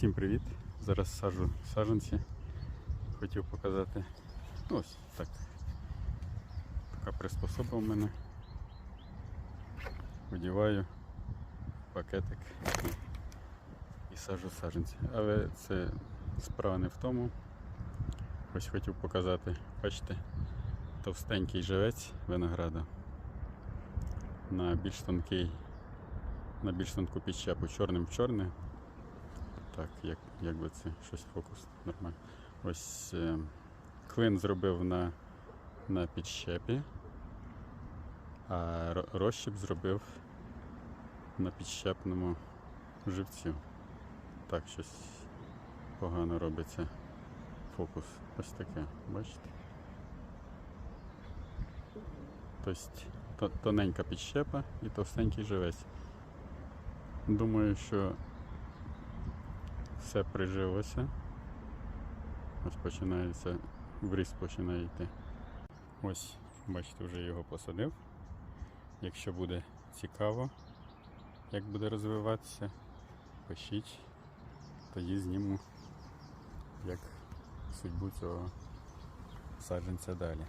Всім привіт! Зараз саджу саджанці. Хотів показати. Ну, ось так. Така приспособа в мене. Одіваю пакетик і саджу саджанці. Але це справа не в тому. Ось хотів показати, бачите, товстенький живець винограда на більш тонкий, на більш тонку підщепу чорним в чорне. Так, як, як це щось фокус нормально. Ось е, клин зробив на, на підщепі, а ро- розщеп зробив на підщепному живцю. Так, щось погано робиться фокус. Ось таке, бачите? Тобто тоненька підщепа і товстенький живець. Думаю, що все прижилося. Ось починається, вріст починає йти. Ось, бачите, вже його посадив. Якщо буде цікаво, як буде розвиватися, пишіть, тоді зніму, як судьбу цього саджанця далі.